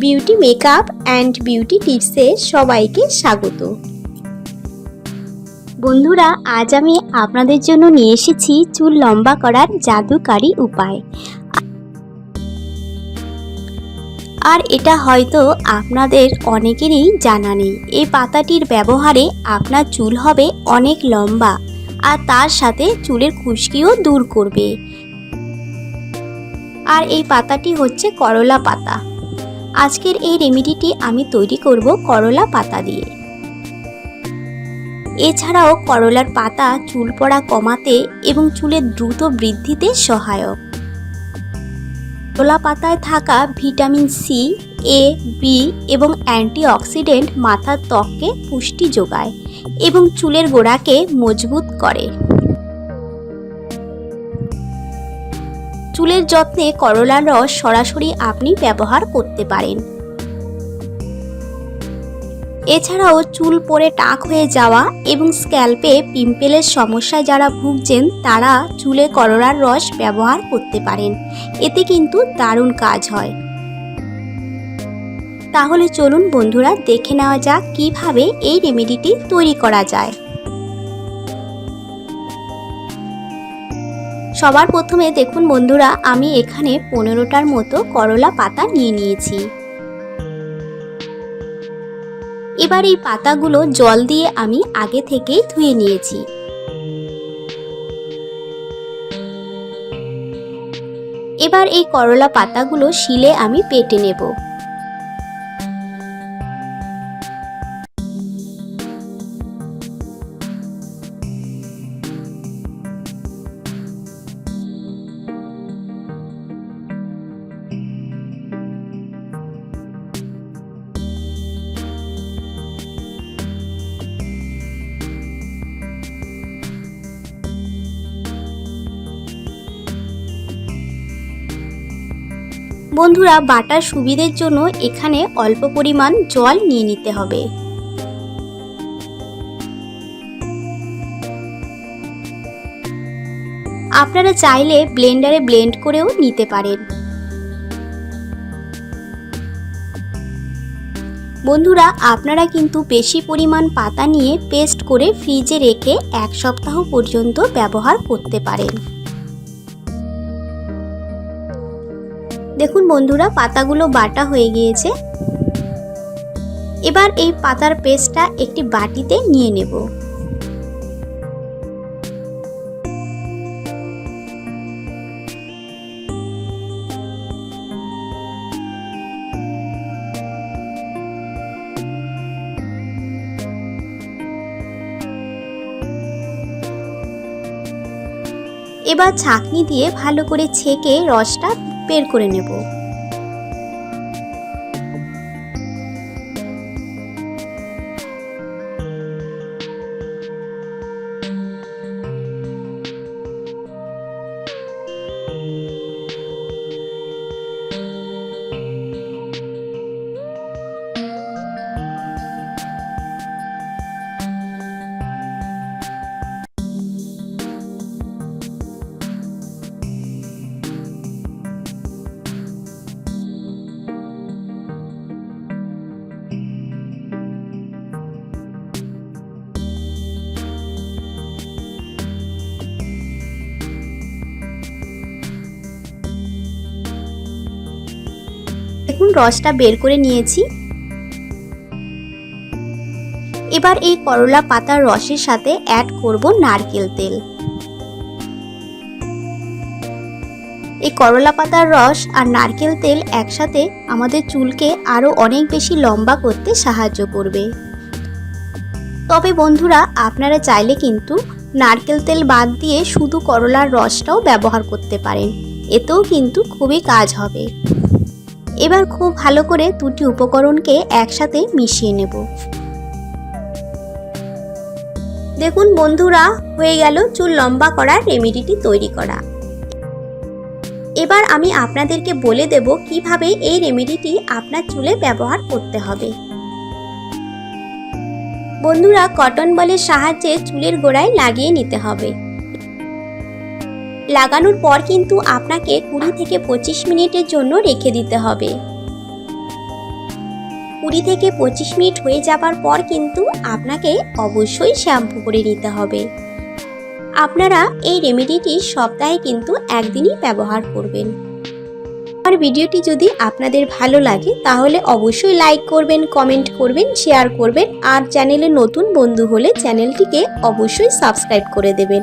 Beauty makeup and beauty টিপসে সবাইকে স্বাগত। বন্ধুরা, আজ আমি আপনাদের জন্য নিয়ে এসেছি চুল লম্বা করার জাদুকারী উপায়। আর এটা হয়তো আপনাদের অনেকেরই জানা নেই এই পাতাটির ব্যবহারে আপনার চুল হবে অনেক লম্বা আর তার সাথে চুলের খুশকিও দূর করবে। আর এই পাতাটি হচ্ছে করলা পাতা। আজকের এই রেমেডিটি আমি তৈরি করব করলা পাতা দিয়ে। এছাড়াও করলার পাতা চুল পড়া কমাতে এবং চুলের দ্রুত বৃদ্ধিতে সহায়ক। করলা পাতায় থাকা ভিটামিন সি, এ, বি এবং অ্যান্টিঅক্সিডেন্ট মাথার ত্বককে পুষ্টি যোগায় এবং চুলের গোড়াকে মজবুত করে। চুলের যত্নে করলার রস সরাসরি আপনি ব্যবহার করতে পারেন। এছাড়াও চুল পরে টাক হয়ে যাওয়া এবং স্ক্যাল্পে পিম্পেলের সমস্যায় যারা ভুগছেন, তারা চুলে করলার রস ব্যবহার করতে পারেন। এতে কিন্তু দারুণ কাজ হয়। তাহলে চলুন বন্ধুরা, দেখে নেওয়া যাক কীভাবে এই রেমেডিটি তৈরি করা যায়। সবার প্রথমে দেখুন বন্ধুরা, আমি এখানে পনেরোটার মতো করলা পাতা নিয়ে নিয়েছি। এবার এই পাতাগুলো জল দিয়ে আমি আগে থেকেই ধুয়ে নিয়েছি। এবার এই করলা পাতাগুলো শিলে আমি পেটে নেব। বন্ধুরা বাটার সুবিধের জন্য এখানে অল্প পরিমাণ জল নিয়ে নিতে হবে। আপনারা চাইলে ব্লেন্ডারে ব্লেন্ড করেও নিতে পারেন। বন্ধুরা, আপনারা কিন্তু বেশি পরিমাণ পাতা নিয়ে পেস্ট করে ফ্রিজে রেখে এক সপ্তাহ পর্যন্ত ব্যবহার করতে পারেন। দেখুন বন্ধুরা, পাতাগুলো বাটা হয়ে গিয়েছে। এবার এই পাতার পেস্টটা একটি বাটিতে নিয়ে নেব। এবার ছাঁকনি দিয়ে ভালো করে ছেঁকে রসটা বের করে নেব। দেখুন, রসটা বের করে নিয়েছি। এবার এই করলা পাতার রসের সাথে অ্যাড করব নারকেল তেল। এই করলা পাতার রস আর নারকেল তেল একসাথে আমাদের চুলকে আরও অনেক বেশি লম্বা করতে সাহায্য করবে। তবে বন্ধুরা, আপনারা চাইলে কিন্তু নারকেল তেল বাদ দিয়ে শুধু করলার রসটাও ব্যবহার করতে পারেন। এতেও কিন্তু খুবই কাজ হবে। এবার খুব ভালো করে দুটি উপকরণকে একসাথে মিশিয়ে নেব। দেখুন বন্ধুরা, হয়ে গেল চুল লম্বা করার রেমেডিটি তৈরি করা। এবার আমি আপনাদেরকে বলে দেব কীভাবে এই রেমেডিটি আপনার চুলে ব্যবহার করতে হবে। বন্ধুরা, কটন বলের সাহায্যে চুলের গোড়ায় লাগিয়ে নিতে হবে। লাগানোর পর কিন্তু আপনাকে কুড়ি থেকে পঁচিশ মিনিটের জন্য রেখে দিতে হবে। কুড়ি থেকে পঁচিশ মিনিট হয়ে যাবার পর কিন্তু আপনাকে অবশ্যই শ্যাম্পু করে নিতে হবে। আপনারা এই রেমেডিটি সপ্তাহে কিন্তু একদিনই ব্যবহার করবেন। আমার ভিডিওটি যদি আপনাদের ভালো লাগে, তাহলে অবশ্যই লাইক করবেন, কমেন্ট করবেন, শেয়ার করবেন, আর চ্যানেলে নতুন বন্ধু হলে চ্যানেলটিকে অবশ্যই সাবস্ক্রাইব করে দেবেন।